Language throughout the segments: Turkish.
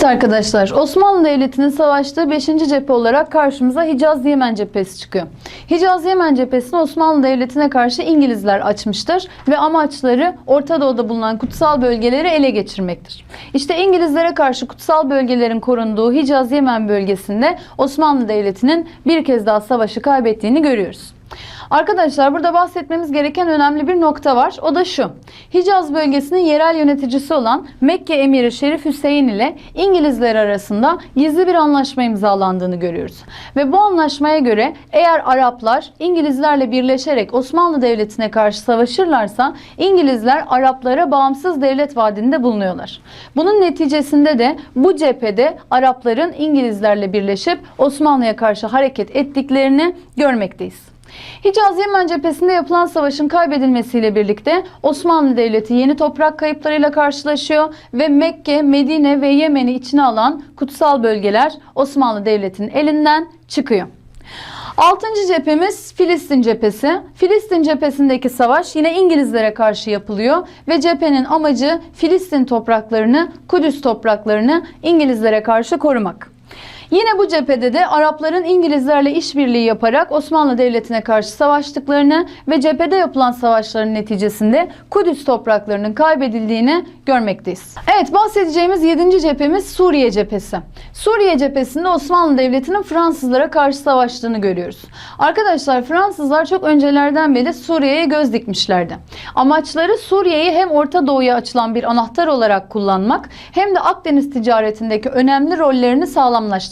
Evet arkadaşlar Osmanlı Devleti'nin savaştığı 5. cephe olarak karşımıza Hicaz-Yemen cephesi çıkıyor. Hicaz-Yemen cephesini Osmanlı Devleti'ne karşı İngilizler açmıştır ve amaçları Orta Doğu'da bulunan kutsal bölgeleri ele geçirmektir. İşte İngilizlere karşı kutsal bölgelerin korunduğu Hicaz-Yemen bölgesinde Osmanlı Devleti'nin bir kez daha savaşı kaybettiğini görüyoruz. Arkadaşlar burada bahsetmemiz gereken önemli bir nokta var. O da şu. Hicaz bölgesinin yerel yöneticisi olan Mekke Emiri Şerif Hüseyin ile İngilizler arasında gizli bir anlaşma imzalandığını görüyoruz. Ve bu anlaşmaya göre eğer Araplar İngilizlerle birleşerek Osmanlı Devleti'ne karşı savaşırlarsa İngilizler Araplara bağımsız devlet vaadinde bulunuyorlar. Bunun neticesinde de bu cephede Arapların İngilizlerle birleşip Osmanlı'ya karşı hareket ettiklerini görmekteyiz. Hicaz Yemen cephesinde yapılan savaşın kaybedilmesiyle birlikte Osmanlı Devleti yeni toprak kayıplarıyla karşılaşıyor ve Mekke, Medine ve Yemen'i içine alan kutsal bölgeler Osmanlı Devleti'nin elinden çıkıyor. Altıncı cephemiz Filistin cephesi. Filistin cephesindeki savaş yine İngilizlere karşı yapılıyor ve cephenin amacı Filistin topraklarını, Kudüs topraklarını İngilizlere karşı korumak. Yine bu cephede de Arapların İngilizlerle işbirliği yaparak Osmanlı Devleti'ne karşı savaştıklarını ve cephede yapılan savaşların neticesinde Kudüs topraklarının kaybedildiğini görmekteyiz. Evet bahsedeceğimiz 7. cephemiz Suriye cephesi. Suriye cephesinde Osmanlı Devleti'nin Fransızlara karşı savaştığını görüyoruz. Arkadaşlar Fransızlar çok öncelerden beri Suriye'ye göz dikmişlerdi. Amaçları Suriye'yi hem Orta Doğu'ya açılan bir anahtar olarak kullanmak hem de Akdeniz ticaretindeki önemli rollerini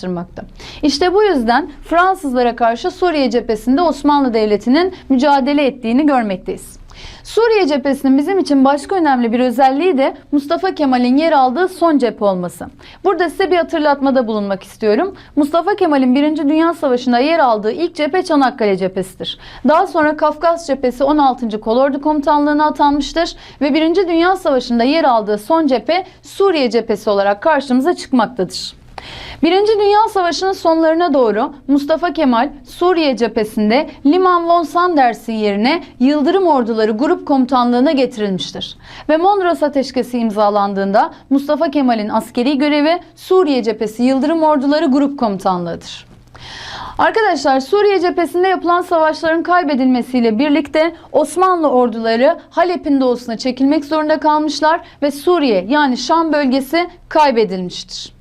sağlamlaştırmakta. İşte bu yüzden Fransızlara karşı Suriye cephesinde Osmanlı Devleti'nin mücadele ettiğini görmekteyiz. Suriye cephesinin bizim için başka önemli bir özelliği de Mustafa Kemal'in yer aldığı son cephe olması. Burada size bir hatırlatmada bulunmak istiyorum. Mustafa Kemal'in 1. Dünya Savaşı'nda yer aldığı ilk cephe Çanakkale cephesidir. Daha sonra Kafkas cephesi 16. Kolordu Komutanlığı'na atanmıştır ve 1. Dünya Savaşı'nda yer aldığı son cephe Suriye cephesi olarak karşımıza çıkmaktadır. Birinci Dünya Savaşı'nın sonlarına doğru Mustafa Kemal Suriye cephesinde Liman von Sanders'in yerine Yıldırım Orduları Grup Komutanlığı'na getirilmiştir. Ve Mondros Ateşkesi imzalandığında Mustafa Kemal'in askeri görevi Suriye cephesi Yıldırım Orduları Grup Komutanlığı'dır. Arkadaşlar Suriye cephesinde yapılan savaşların kaybedilmesiyle birlikte Osmanlı orduları Halep'in doğusuna çekilmek zorunda kalmışlar ve Suriye yani Şam bölgesi kaybedilmiştir.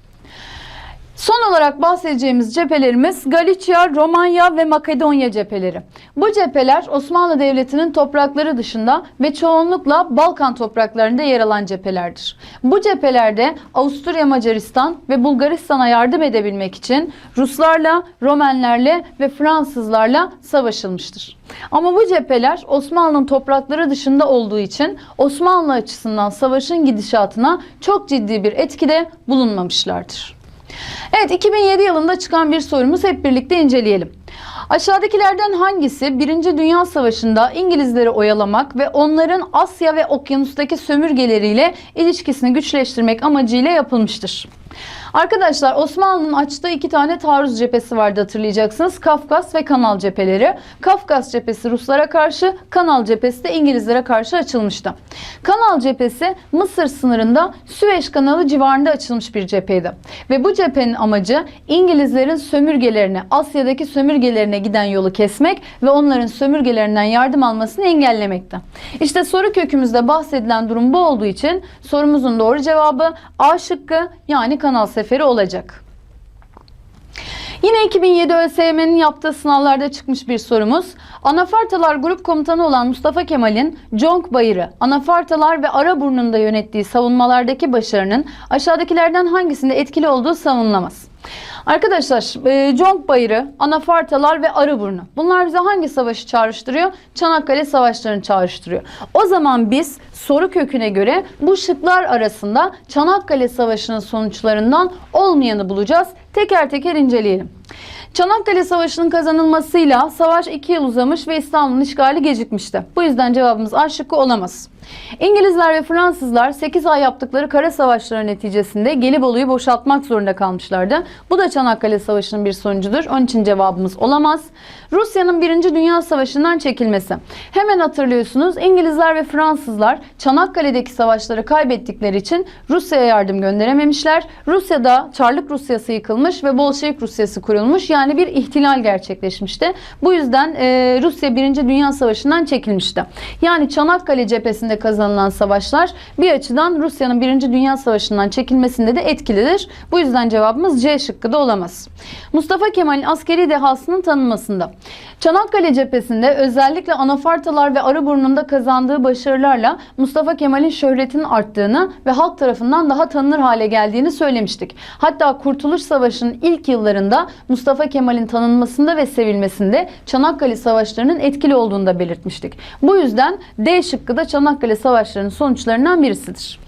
Son olarak bahsedeceğimiz cephelerimiz Galicia, Romanya ve Makedonya cepheleri. Bu cepheler Osmanlı Devleti'nin toprakları dışında ve çoğunlukla Balkan topraklarında yer alan cephelerdir. Bu cephelerde Avusturya Macaristan ve Bulgaristan'a yardım edebilmek için Ruslarla, Romenlerle ve Fransızlarla savaşılmıştır. Ama bu cepheler Osmanlı'nın toprakları dışında olduğu için Osmanlı açısından savaşın gidişatına çok ciddi bir etkide bulunmamışlardır. Evet 2007 yılında çıkan bir sorumuz hep birlikte inceleyelim. Aşağıdakilerden hangisi 1. Dünya Savaşı'nda İngilizleri oyalamak ve onların Asya ve Okyanus'taki sömürgeleriyle ilişkisini güçleştirmek amacıyla yapılmıştır? Arkadaşlar Osmanlı'nın açtığı iki tane taarruz cephesi vardı hatırlayacaksınız. Kafkas ve Kanal cepheleri. Kafkas cephesi Ruslara karşı, Kanal cephesi de İngilizlere karşı açılmıştı. Kanal cephesi Mısır sınırında Süveyş kanalı civarında açılmış bir cepheydi. Ve bu cephenin amacı İngilizlerin sömürgelerine, Asya'daki sömürgelerine giden yolu kesmek ve onların sömürgelerinden yardım almasını engellemekti. İşte soru kökümüzde bahsedilen durum bu olduğu için sorumuzun doğru cevabı A şıkkı yani Kanal Seferi olacak. Yine 2007 ÖSYM'nin yaptığı sınavlarda çıkmış bir sorumuz. Anafartalar Grup Komutanı olan Mustafa Kemal'in Conk Bayırı, Anafartalar ve Araburnu'nda yönettiği savunmalardaki başarının aşağıdakilerden hangisinde etkili olduğu savunulamaz. Arkadaşlar e, Conk Bayırı, Anafartalar ve Arıburnu. Bunlar bize hangi savaşı çağrıştırıyor? Çanakkale Savaşları'nı çağrıştırıyor. O zaman biz soru köküne göre bu şıklar arasında Çanakkale Savaşı'nın sonuçlarından olmayanı bulacağız. Teker teker inceleyelim. Çanakkale Savaşı'nın kazanılmasıyla savaş 2 yıl uzamış ve İstanbul'un işgali gecikmişti. Bu yüzden cevabımız A şıkkı olamaz. İngilizler ve Fransızlar 8 ay yaptıkları kara savaşları neticesinde Gelibolu'yu boşaltmak zorunda kalmışlardı. Bu da Çanakkale Savaşı'nın bir sonucudur. Onun için cevabımız olamaz. Rusya'nın 1. Dünya Savaşı'ndan çekilmesi. Hemen hatırlıyorsunuz İngilizler ve Fransızlar Çanakkale'deki savaşları kaybettikleri için Rusya'ya yardım gönderememişler. Rusya'da Çarlık Rusyası yıkılmış ve Bolşevik Rusyası kurulmuş. Yani bir ihtilal gerçekleşmişti. Bu yüzden e, Rusya 1. Dünya Savaşı'ndan çekilmişti. Yani Çanakkale cephesinde kazanılan savaşlar bir açıdan Rusya'nın 1. Dünya Savaşı'ndan çekilmesinde de etkilidir. Bu yüzden cevabımız C şıkkı da olamaz. Mustafa Kemal'in askeri dehasının tanınmasında. Çanakkale cephesinde özellikle Anafartalar ve Arıburnu'nda kazandığı başarılarla Mustafa Kemal'in şöhretinin arttığını ve halk tarafından daha tanınır hale geldiğini söylemiştik. Hatta Kurtuluş Savaşı'nın ilk yıllarında Mustafa Kemal'in tanınmasında ve sevilmesinde Çanakkale Savaşları'nın etkili olduğunu da belirtmiştik. Bu yüzden D şıkkı da Çanakkale Savaşları'nın sonuçlarından birisidir.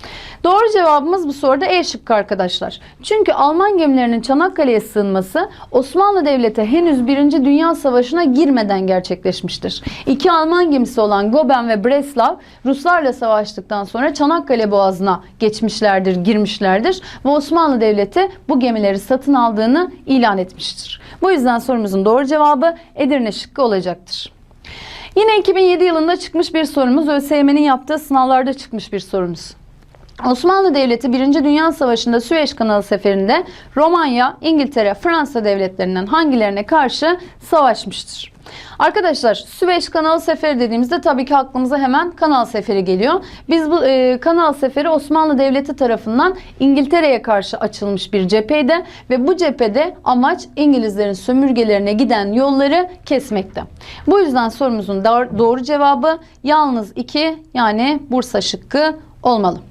Doğru cevabımız bu soruda E şıkkı arkadaşlar. Çünkü Alman gemilerinin Çanakkale'ye sığınması Osmanlı Devleti henüz 1. Dünya Savaşı'na girmeden gerçekleşmiştir. İki Alman gemisi olan Goben ve Breslav Ruslarla savaştıktan sonra Çanakkale Boğazı'na geçmişlerdir, girmişlerdir ve Osmanlı Devleti bu gemileri satın aldığını ilan etmiştir. Bu yüzden sorumuzun doğru cevabı Edirne şıkkı olacaktır. Yine 2007 yılında çıkmış bir sorumuz. ÖSYM'nin yaptığı sınavlarda çıkmış bir sorumuz. Osmanlı Devleti 1. Dünya Savaşı'nda Süveyş Kanalı seferinde Romanya, İngiltere, Fransa devletlerinden hangilerine karşı savaşmıştır? Arkadaşlar Süveyş Kanalı Seferi dediğimizde tabii ki aklımıza hemen Kanal Seferi geliyor. Biz bu e, Kanal Seferi Osmanlı Devleti tarafından İngiltere'ye karşı açılmış bir cepheydi ve bu cephede amaç İngilizlerin sömürgelerine giden yolları kesmekti. Bu yüzden sorumuzun doğru cevabı yalnız 2 yani Bursa şıkkı olmalı.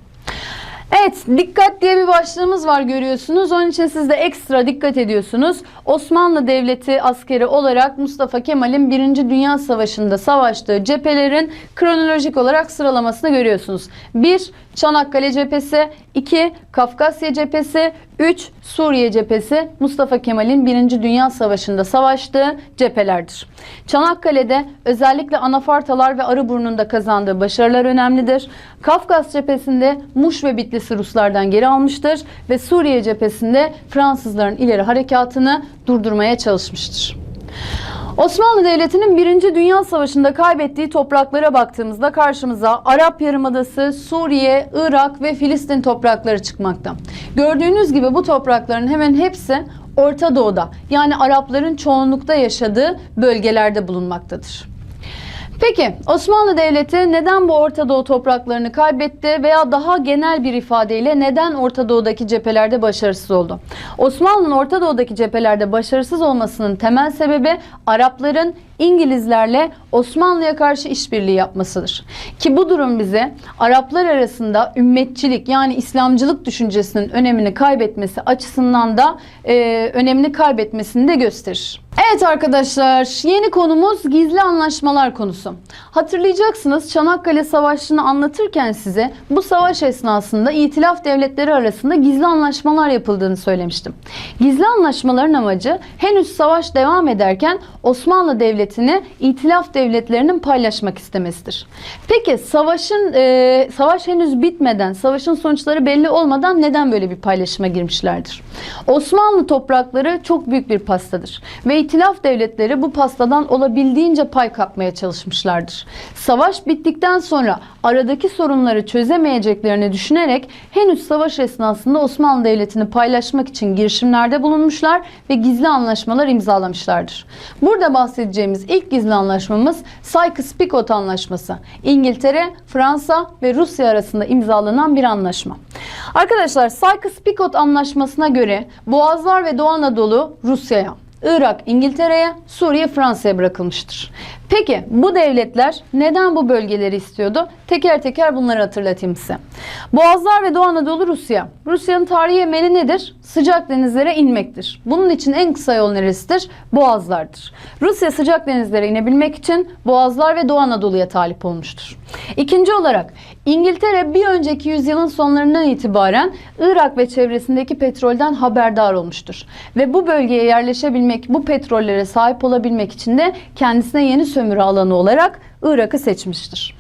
Evet, dikkat diye bir başlığımız var görüyorsunuz. Onun için siz de ekstra dikkat ediyorsunuz. Osmanlı Devleti askeri olarak Mustafa Kemal'in 1. Dünya Savaşı'nda savaştığı cephelerin kronolojik olarak sıralamasını görüyorsunuz. 1. Çanakkale cephesi, 2. Kafkasya cephesi, 3. Suriye cephesi Mustafa Kemal'in 1. Dünya Savaşı'nda savaştığı cephelerdir. Çanakkale'de özellikle Anafartalar ve Arıburnu'nda kazandığı başarılar önemlidir. Kafkas cephesinde Muş ve Bitlis'i Ruslardan geri almıştır ve Suriye cephesinde Fransızların ileri harekatını durdurmaya çalışmıştır. Osmanlı Devleti'nin 1. Dünya Savaşı'nda kaybettiği topraklara baktığımızda karşımıza Arap Yarımadası, Suriye, Irak ve Filistin toprakları çıkmakta. Gördüğünüz gibi bu toprakların hemen hepsi Orta Doğu'da yani Arapların çoğunlukta yaşadığı bölgelerde bulunmaktadır. Peki Osmanlı Devleti neden bu Orta Doğu topraklarını kaybetti veya daha genel bir ifadeyle neden Orta Doğu'daki cephelerde başarısız oldu? Osmanlı'nın Orta Doğu'daki cephelerde başarısız olmasının temel sebebi Arapların İngilizlerle Osmanlı'ya karşı işbirliği yapmasıdır. Ki bu durum bize Araplar arasında ümmetçilik yani İslamcılık düşüncesinin önemini kaybetmesi açısından da e, önemini kaybetmesini de gösterir. Evet arkadaşlar yeni konumuz gizli anlaşmalar konusu. Hatırlayacaksınız Çanakkale Savaşı'nı anlatırken size bu savaş esnasında itilaf devletleri arasında gizli anlaşmalar yapıldığını söylemiştim. Gizli anlaşmaların amacı henüz savaş devam ederken Osmanlı Devleti'ni itilaf devletlerinin paylaşmak istemesidir. Peki savaşın e, savaş henüz bitmeden, savaşın sonuçları belli olmadan neden böyle bir paylaşıma girmişlerdir? Osmanlı toprakları çok büyük bir pastadır ve itilaf devletleri bu pastadan olabildiğince pay kapmaya çalışmışlardır. Savaş bittikten sonra aradaki sorunları çözemeyeceklerini düşünerek henüz savaş esnasında Osmanlı Devleti'ni paylaşmak için girişimlerde bulunmuşlar ve gizli anlaşmalar imzalamışlardır. Burada bahsedeceğimiz ilk gizli anlaşmamız Sykes-Picot Anlaşması. İngiltere, Fransa ve Rusya arasında imzalanan bir anlaşma. Arkadaşlar Sykes-Picot Anlaşması'na göre Boğazlar ve Doğu Anadolu Rusya'ya, Irak İngiltere'ye, Suriye Fransa'ya bırakılmıştır. Peki bu devletler neden bu bölgeleri istiyordu? Teker teker bunları hatırlatayım size. Boğazlar ve Doğu Anadolu Rusya. Rusya'nın tarihi emeli nedir? Sıcak denizlere inmektir. Bunun için en kısa yol neresidir? Boğazlardır. Rusya sıcak denizlere inebilmek için Boğazlar ve Doğu Anadolu'ya talip olmuştur. İkinci olarak İngiltere bir önceki yüzyılın sonlarından itibaren Irak ve çevresindeki petrolden haberdar olmuştur. Ve bu bölgeye yerleşebilmek, bu petrollere sahip olabilmek için de kendisine yeni sömürü alanı olarak Irak'ı seçmiştir.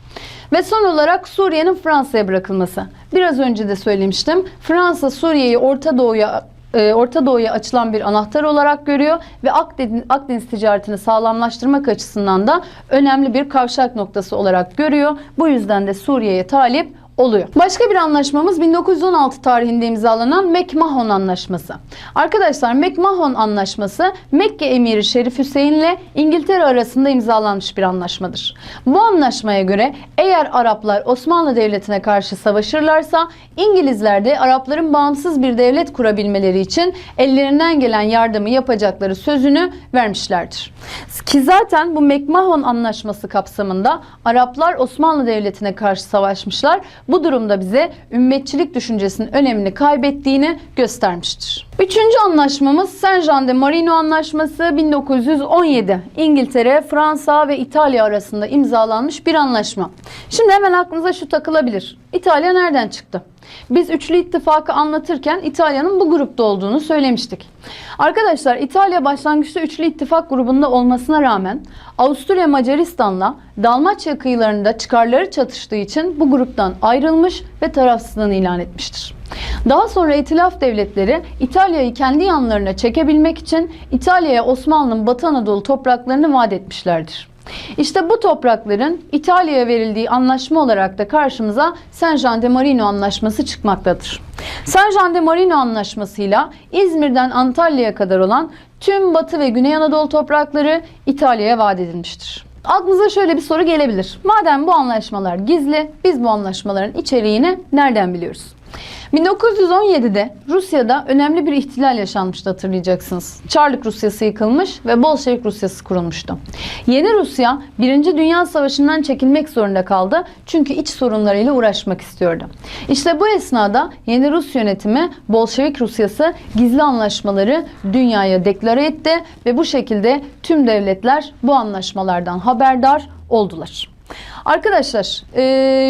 Ve son olarak Suriye'nin Fransa'ya bırakılması. Biraz önce de söylemiştim. Fransa Suriye'yi Orta Doğu'ya e, Orta Doğu'ya açılan bir anahtar olarak görüyor ve Akdeniz, Akdeniz ticaretini sağlamlaştırmak açısından da önemli bir kavşak noktası olarak görüyor. Bu yüzden de Suriye'ye talip oluyor. Başka bir anlaşmamız 1916 tarihinde imzalanan McMahon Anlaşması. Arkadaşlar McMahon Anlaşması Mekke Emiri Şerif Hüseyin ile İngiltere arasında imzalanmış bir anlaşmadır. Bu anlaşmaya göre eğer Araplar Osmanlı Devleti'ne karşı savaşırlarsa İngilizler de Arapların bağımsız bir devlet kurabilmeleri için ellerinden gelen yardımı yapacakları sözünü vermişlerdir. Ki zaten bu McMahon Anlaşması kapsamında Araplar Osmanlı Devleti'ne karşı savaşmışlar. Bu durumda bize ümmetçilik düşüncesinin önemini kaybettiğini göstermiştir. Üçüncü anlaşmamız Saint Jean de Marino Anlaşması 1917. İngiltere, Fransa ve İtalya arasında imzalanmış bir anlaşma. Şimdi hemen aklınıza şu takılabilir. İtalya nereden çıktı? Biz üçlü ittifakı anlatırken İtalya'nın bu grupta olduğunu söylemiştik. Arkadaşlar İtalya başlangıçta üçlü ittifak grubunda olmasına rağmen Avusturya Macaristan'la Dalmaçya kıyılarında çıkarları çatıştığı için bu gruptan ayrılmış ve tarafsızlığını ilan etmiştir. Daha sonra itilaf devletleri İtalya'yı kendi yanlarına çekebilmek için İtalya'ya Osmanlı'nın Batı Anadolu topraklarını vaat etmişlerdir. İşte bu toprakların İtalya'ya verildiği anlaşma olarak da karşımıza Saint Jean de Marino Anlaşması çıkmaktadır. Saint Jean de Marino Anlaşması'yla İzmir'den Antalya'ya kadar olan tüm Batı ve Güney Anadolu toprakları İtalya'ya vaat edilmiştir. Aklınıza şöyle bir soru gelebilir. Madem bu anlaşmalar gizli, biz bu anlaşmaların içeriğini nereden biliyoruz? 1917'de Rusya'da önemli bir ihtilal yaşanmıştı hatırlayacaksınız. Çarlık Rusyası yıkılmış ve Bolşevik Rusyası kurulmuştu. Yeni Rusya 1. Dünya Savaşı'ndan çekilmek zorunda kaldı çünkü iç sorunlarıyla uğraşmak istiyordu. İşte bu esnada yeni Rus yönetimi Bolşevik Rusyası gizli anlaşmaları dünyaya deklare etti ve bu şekilde tüm devletler bu anlaşmalardan haberdar oldular. Arkadaşlar, e,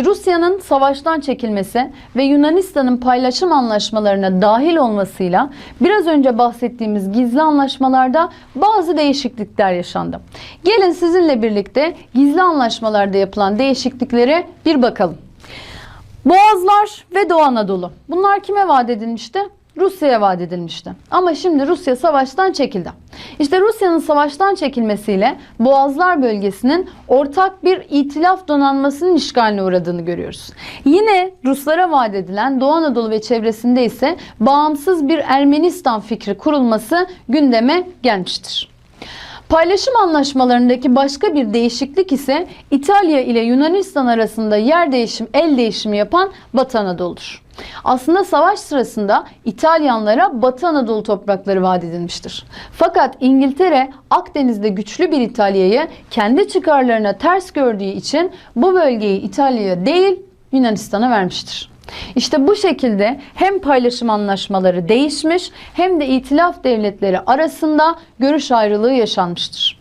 Rusya'nın savaştan çekilmesi ve Yunanistan'ın paylaşım anlaşmalarına dahil olmasıyla biraz önce bahsettiğimiz gizli anlaşmalarda bazı değişiklikler yaşandı. Gelin sizinle birlikte gizli anlaşmalarda yapılan değişikliklere bir bakalım. Boğazlar ve Doğu Anadolu. Bunlar kime vaat edilmişti? Rusya'ya vaat edilmişti. Ama şimdi Rusya savaştan çekildi. İşte Rusya'nın savaştan çekilmesiyle Boğazlar bölgesinin ortak bir itilaf donanmasının işgaline uğradığını görüyoruz. Yine Ruslara vaat edilen Doğu Anadolu ve çevresinde ise bağımsız bir Ermenistan fikri kurulması gündeme gelmiştir. Paylaşım anlaşmalarındaki başka bir değişiklik ise İtalya ile Yunanistan arasında yer değişim, el değişimi yapan Batı Anadolu'dur. Aslında savaş sırasında İtalyanlara Batı Anadolu toprakları vaat edilmiştir. Fakat İngiltere Akdeniz'de güçlü bir İtalya'yı kendi çıkarlarına ters gördüğü için bu bölgeyi İtalya'ya değil Yunanistan'a vermiştir. İşte bu şekilde hem paylaşım anlaşmaları değişmiş hem de itilaf devletleri arasında görüş ayrılığı yaşanmıştır.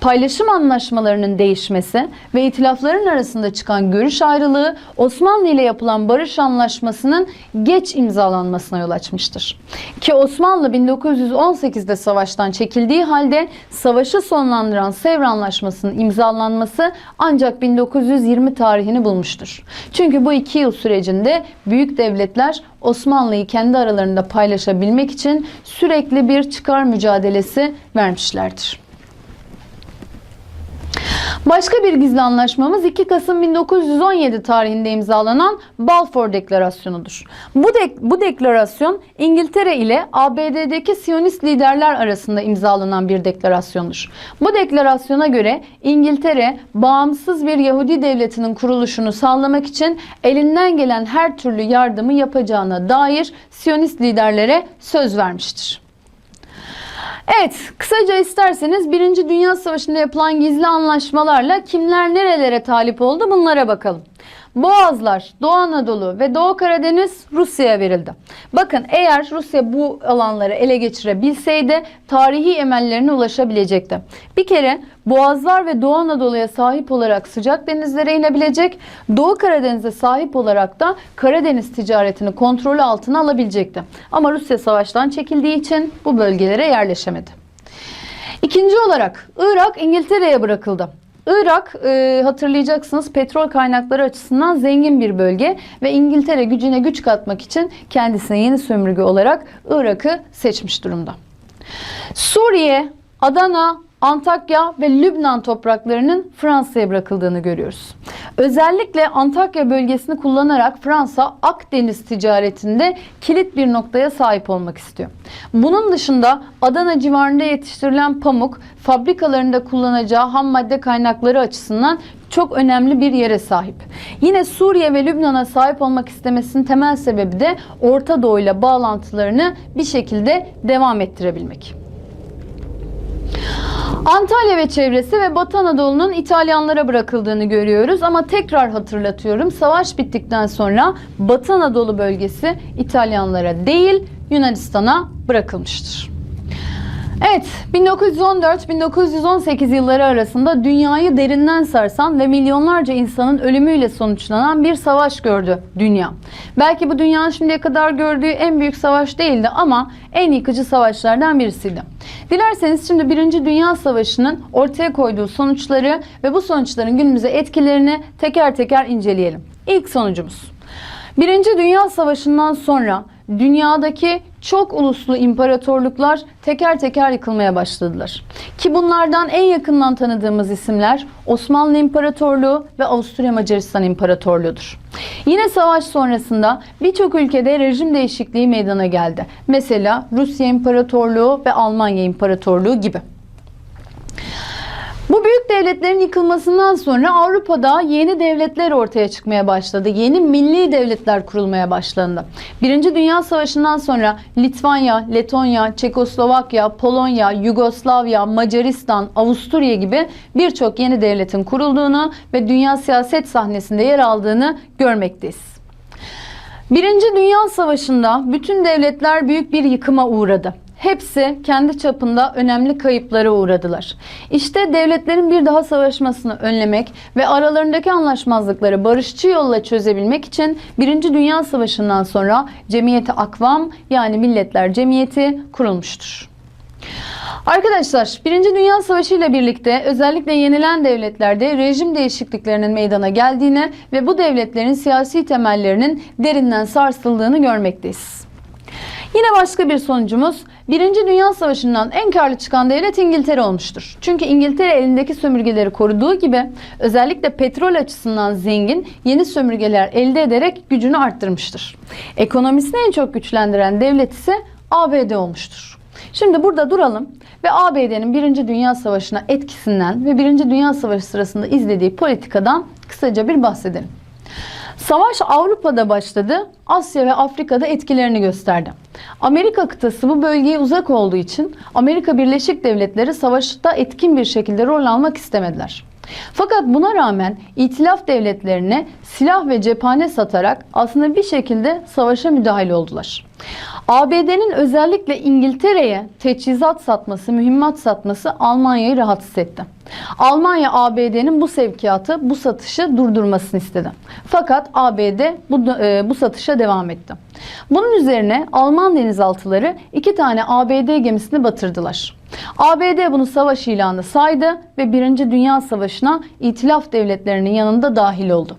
Paylaşım anlaşmalarının değişmesi ve itilafların arasında çıkan görüş ayrılığı Osmanlı ile yapılan barış anlaşmasının geç imzalanmasına yol açmıştır. Ki Osmanlı 1918'de savaştan çekildiği halde savaşı sonlandıran Sevr Anlaşması'nın imzalanması ancak 1920 tarihini bulmuştur. Çünkü bu iki yıl sürecinde büyük devletler Osmanlı'yı kendi aralarında paylaşabilmek için sürekli bir çıkar mücadelesi vermişlerdir. Başka bir gizli anlaşmamız 2 Kasım 1917 tarihinde imzalanan Balfour Deklarasyonu'dur. Bu, dek bu deklarasyon İngiltere ile ABD'deki Siyonist liderler arasında imzalanan bir deklarasyondur. Bu deklarasyona göre İngiltere bağımsız bir Yahudi devletinin kuruluşunu sağlamak için elinden gelen her türlü yardımı yapacağına dair Siyonist liderlere söz vermiştir. Evet, kısaca isterseniz Birinci Dünya Savaşı'nda yapılan gizli anlaşmalarla kimler nerelere talip oldu bunlara bakalım. Boğazlar, Doğu Anadolu ve Doğu Karadeniz Rusya'ya verildi. Bakın eğer Rusya bu alanları ele geçirebilseydi tarihi emellerine ulaşabilecekti. Bir kere Boğazlar ve Doğu Anadolu'ya sahip olarak sıcak denizlere inebilecek, Doğu Karadeniz'e sahip olarak da Karadeniz ticaretini kontrolü altına alabilecekti. Ama Rusya savaştan çekildiği için bu bölgelere yerleşemedi. İkinci olarak Irak İngiltere'ye bırakıldı. Irak e, hatırlayacaksınız petrol kaynakları açısından zengin bir bölge ve İngiltere gücüne güç katmak için kendisine yeni sömürge olarak Irak'ı seçmiş durumda. Suriye, Adana, Antakya ve Lübnan topraklarının Fransa'ya bırakıldığını görüyoruz. Özellikle Antakya bölgesini kullanarak Fransa Akdeniz ticaretinde kilit bir noktaya sahip olmak istiyor. Bunun dışında Adana civarında yetiştirilen pamuk fabrikalarında kullanacağı ham madde kaynakları açısından çok önemli bir yere sahip. Yine Suriye ve Lübnan'a sahip olmak istemesinin temel sebebi de Orta Doğu ile bağlantılarını bir şekilde devam ettirebilmek. Antalya ve çevresi ve Batı Anadolu'nun İtalyanlara bırakıldığını görüyoruz ama tekrar hatırlatıyorum savaş bittikten sonra Batı Anadolu bölgesi İtalyanlara değil Yunanistan'a bırakılmıştır. Evet, 1914-1918 yılları arasında dünyayı derinden sarsan ve milyonlarca insanın ölümüyle sonuçlanan bir savaş gördü dünya. Belki bu dünyanın şimdiye kadar gördüğü en büyük savaş değildi ama en yıkıcı savaşlardan birisiydi. Dilerseniz şimdi Birinci Dünya Savaşı'nın ortaya koyduğu sonuçları ve bu sonuçların günümüze etkilerini teker teker inceleyelim. İlk sonucumuz. Birinci Dünya Savaşı'ndan sonra dünyadaki çok uluslu imparatorluklar teker teker yıkılmaya başladılar. Ki bunlardan en yakından tanıdığımız isimler Osmanlı İmparatorluğu ve Avusturya Macaristan İmparatorluğu'dur. Yine savaş sonrasında birçok ülkede rejim değişikliği meydana geldi. Mesela Rusya İmparatorluğu ve Almanya İmparatorluğu gibi. Bu büyük devletlerin yıkılmasından sonra Avrupa'da yeni devletler ortaya çıkmaya başladı. Yeni milli devletler kurulmaya başlandı. Birinci Dünya Savaşı'ndan sonra Litvanya, Letonya, Çekoslovakya, Polonya, Yugoslavya, Macaristan, Avusturya gibi birçok yeni devletin kurulduğunu ve dünya siyaset sahnesinde yer aldığını görmekteyiz. Birinci Dünya Savaşı'nda bütün devletler büyük bir yıkıma uğradı. Hepsi kendi çapında önemli kayıplara uğradılar. İşte devletlerin bir daha savaşmasını önlemek ve aralarındaki anlaşmazlıkları barışçı yolla çözebilmek için Birinci Dünya Savaşı'ndan sonra Cemiyeti Akvam yani Milletler Cemiyeti kurulmuştur. Arkadaşlar Birinci Dünya Savaşı ile birlikte özellikle yenilen devletlerde rejim değişikliklerinin meydana geldiğini ve bu devletlerin siyasi temellerinin derinden sarsıldığını görmekteyiz. Yine başka bir sonucumuz Birinci Dünya Savaşı'ndan en karlı çıkan devlet İngiltere olmuştur. Çünkü İngiltere elindeki sömürgeleri koruduğu gibi özellikle petrol açısından zengin yeni sömürgeler elde ederek gücünü arttırmıştır. Ekonomisini en çok güçlendiren devlet ise ABD olmuştur. Şimdi burada duralım ve ABD'nin Birinci Dünya Savaşı'na etkisinden ve Birinci Dünya Savaşı sırasında izlediği politikadan kısaca bir bahsedelim. Savaş Avrupa'da başladı, Asya ve Afrika'da etkilerini gösterdi. Amerika kıtası bu bölgeye uzak olduğu için Amerika Birleşik Devletleri savaşta etkin bir şekilde rol almak istemediler. Fakat buna rağmen itilaf devletlerine silah ve cephane satarak aslında bir şekilde savaşa müdahil oldular. ABD'nin özellikle İngiltere'ye teçhizat satması, mühimmat satması Almanya'yı rahatsız etti. Almanya ABD'nin bu sevkiyatı, bu satışı durdurmasını istedi. Fakat ABD bu, e, bu satışa devam etti. Bunun üzerine Alman denizaltıları iki tane ABD gemisini batırdılar. ABD bunu savaş ilanı saydı ve Birinci Dünya Savaşı'na itilaf devletlerinin yanında dahil oldu.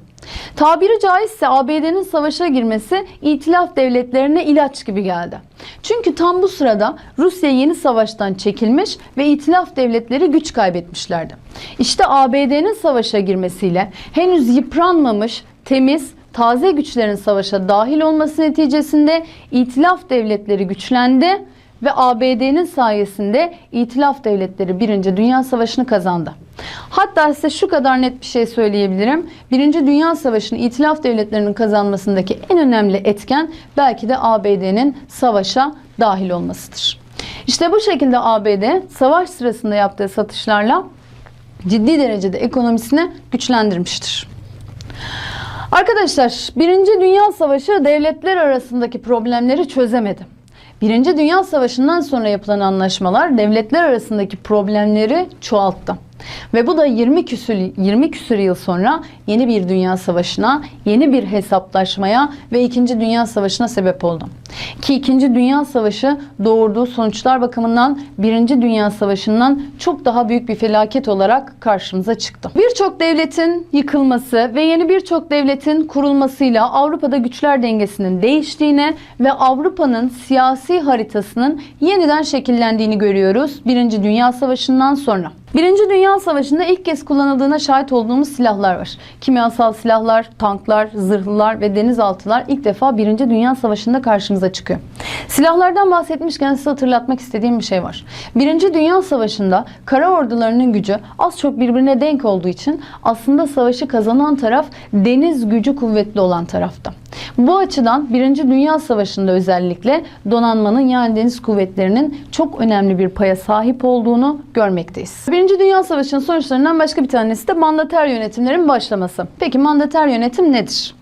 Tabiri caizse ABD'nin savaşa girmesi itilaf devletlerine ilaç gibi geldi. Çünkü tam bu sırada Rusya yeni savaştan çekilmiş ve itilaf devletleri güç kaybetmişlerdi. İşte ABD'nin savaşa girmesiyle henüz yıpranmamış, temiz, taze güçlerin savaşa dahil olması neticesinde itilaf devletleri güçlendi ve ABD'nin sayesinde itilaf devletleri Birinci Dünya Savaşı'nı kazandı. Hatta size şu kadar net bir şey söyleyebilirim. Birinci Dünya Savaşı'nın itilaf devletlerinin kazanmasındaki en önemli etken belki de ABD'nin savaşa dahil olmasıdır. İşte bu şekilde ABD savaş sırasında yaptığı satışlarla ciddi derecede ekonomisini güçlendirmiştir. Arkadaşlar Birinci Dünya Savaşı devletler arasındaki problemleri çözemedi. Birinci Dünya Savaşı'ndan sonra yapılan anlaşmalar devletler arasındaki problemleri çoğalttı. Ve bu da 20 küsür 20 küsür yıl sonra yeni bir dünya savaşına, yeni bir hesaplaşmaya ve 2. Dünya Savaşı'na sebep oldu. Ki 2. Dünya Savaşı doğurduğu sonuçlar bakımından 1. Dünya Savaşı'ndan çok daha büyük bir felaket olarak karşımıza çıktı. Birçok devletin yıkılması ve yeni birçok devletin kurulmasıyla Avrupa'da güçler dengesinin değiştiğini ve Avrupa'nın siyasi haritasının yeniden şekillendiğini görüyoruz 1. Dünya Savaşı'ndan sonra. Birinci Dünya Savaşı'nda ilk kez kullanıldığına şahit olduğumuz silahlar var. Kimyasal silahlar, tanklar, zırhlılar ve denizaltılar ilk defa Birinci Dünya Savaşı'nda karşımıza çıkıyor. Silahlardan bahsetmişken size hatırlatmak istediğim bir şey var. Birinci Dünya Savaşı'nda kara ordularının gücü az çok birbirine denk olduğu için aslında savaşı kazanan taraf deniz gücü kuvvetli olan tarafta. Bu açıdan Birinci Dünya Savaşı'nda özellikle donanmanın yani deniz kuvvetlerinin çok önemli bir paya sahip olduğunu görmekteyiz. Birinci Dünya Savaşı'nın sonuçlarından başka bir tanesi de mandater yönetimlerin başlaması. Peki mandater yönetim nedir?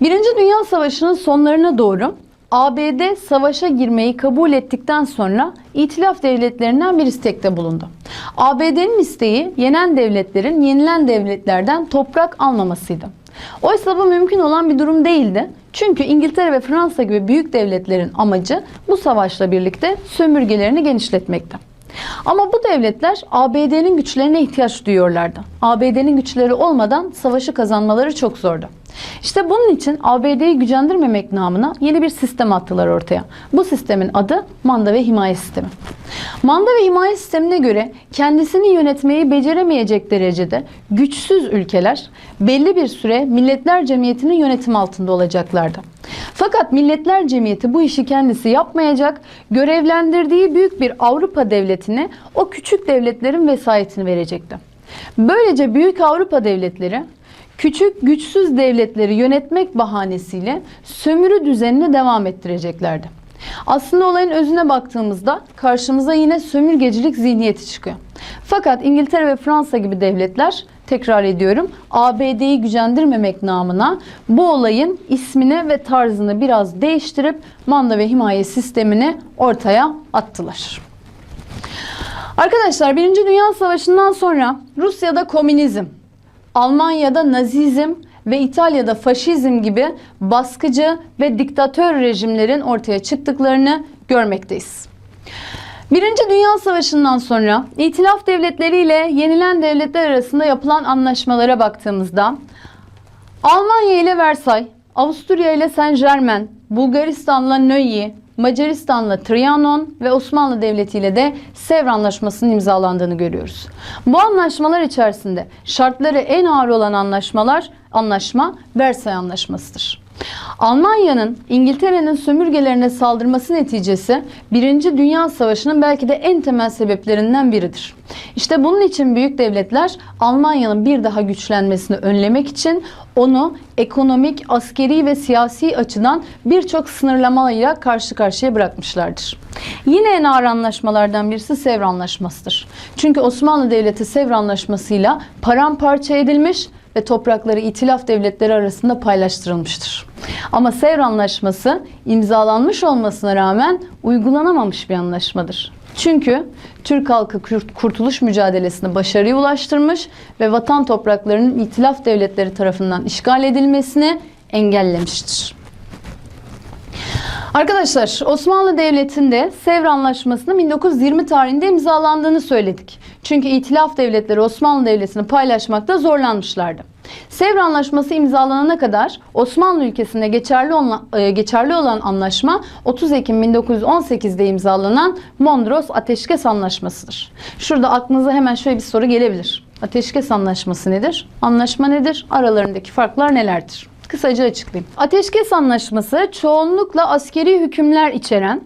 Birinci Dünya Savaşı'nın sonlarına doğru ABD savaşa girmeyi kabul ettikten sonra itilaf devletlerinden bir istekte bulundu. ABD'nin isteği yenen devletlerin yenilen devletlerden toprak almamasıydı. Oysa bu mümkün olan bir durum değildi. Çünkü İngiltere ve Fransa gibi büyük devletlerin amacı bu savaşla birlikte sömürgelerini genişletmekti. Ama bu devletler ABD'nin güçlerine ihtiyaç duyuyorlardı. ABD'nin güçleri olmadan savaşı kazanmaları çok zordu. İşte bunun için ABD'yi gücendirmemek namına yeni bir sistem attılar ortaya. Bu sistemin adı manda ve himaye sistemi. Manda ve himaye sistemine göre kendisini yönetmeyi beceremeyecek derecede güçsüz ülkeler belli bir süre Milletler Cemiyeti'nin yönetimi altında olacaklardı. Fakat Milletler Cemiyeti bu işi kendisi yapmayacak, görevlendirdiği büyük bir Avrupa devletine o küçük devletlerin vesayetini verecekti. Böylece büyük Avrupa devletleri küçük güçsüz devletleri yönetmek bahanesiyle sömürü düzenini devam ettireceklerdi. Aslında olayın özüne baktığımızda karşımıza yine sömürgecilik zihniyeti çıkıyor. Fakat İngiltere ve Fransa gibi devletler tekrar ediyorum ABD'yi gücendirmemek namına bu olayın ismini ve tarzını biraz değiştirip manda ve himaye sistemini ortaya attılar. Arkadaşlar Birinci Dünya Savaşı'ndan sonra Rusya'da komünizm, Almanya'da nazizm ve İtalya'da faşizm gibi baskıcı ve diktatör rejimlerin ortaya çıktıklarını görmekteyiz. Birinci Dünya Savaşı'ndan sonra İtilaf devletleri ile yenilen devletler arasında yapılan anlaşmalara baktığımızda Almanya ile Versay, Avusturya ile Saint Germain, Bulgaristan'la Nöyi, Macaristan'la Trianon ve Osmanlı Devleti ile de Sevr Anlaşması'nın imzalandığını görüyoruz. Bu anlaşmalar içerisinde şartları en ağır olan anlaşmalar anlaşma Versay Anlaşması'dır. Almanya'nın İngiltere'nin sömürgelerine saldırması neticesi Birinci Dünya Savaşı'nın belki de en temel sebeplerinden biridir. İşte bunun için büyük devletler Almanya'nın bir daha güçlenmesini önlemek için onu ekonomik, askeri ve siyasi açıdan birçok sınırlamayla karşı karşıya bırakmışlardır. Yine en ağır anlaşmalardan birisi Sevr Anlaşması'dır. Çünkü Osmanlı Devleti Sevr Anlaşması'yla paramparça edilmiş ve toprakları itilaf devletleri arasında paylaştırılmıştır. Ama Sevr Anlaşması imzalanmış olmasına rağmen uygulanamamış bir anlaşmadır. Çünkü Türk halkı kurt- kurtuluş mücadelesini başarıya ulaştırmış ve vatan topraklarının itilaf devletleri tarafından işgal edilmesini engellemiştir. Arkadaşlar Osmanlı Devleti'nde Sevr Anlaşması'nın 1920 tarihinde imzalandığını söyledik. Çünkü itilaf devletleri Osmanlı Devleti'ni paylaşmakta zorlanmışlardı. Sevr Anlaşması imzalanana kadar Osmanlı ülkesinde geçerli olan, e, geçerli olan anlaşma 30 Ekim 1918'de imzalanan Mondros Ateşkes Anlaşması'dır. Şurada aklınıza hemen şöyle bir soru gelebilir. Ateşkes Anlaşması nedir? Anlaşma nedir? Aralarındaki farklar nelerdir? Kısaca açıklayayım. Ateşkes Anlaşması çoğunlukla askeri hükümler içeren,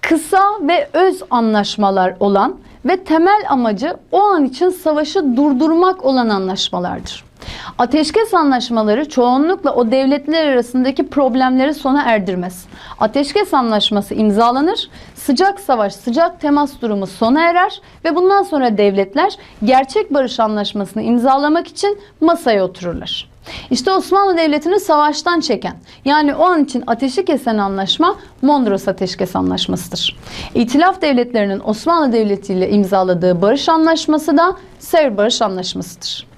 kısa ve öz anlaşmalar olan ve temel amacı o an için savaşı durdurmak olan anlaşmalardır. Ateşkes anlaşmaları çoğunlukla o devletler arasındaki problemleri sona erdirmez. Ateşkes anlaşması imzalanır, sıcak savaş, sıcak temas durumu sona erer ve bundan sonra devletler gerçek barış anlaşmasını imzalamak için masaya otururlar. İşte Osmanlı Devleti'ni savaştan çeken yani o an için ateşi kesen anlaşma Mondros Ateşkes Anlaşması'dır. İtilaf devletlerinin Osmanlı Devleti ile imzaladığı barış anlaşması da Sevr Barış Anlaşması'dır.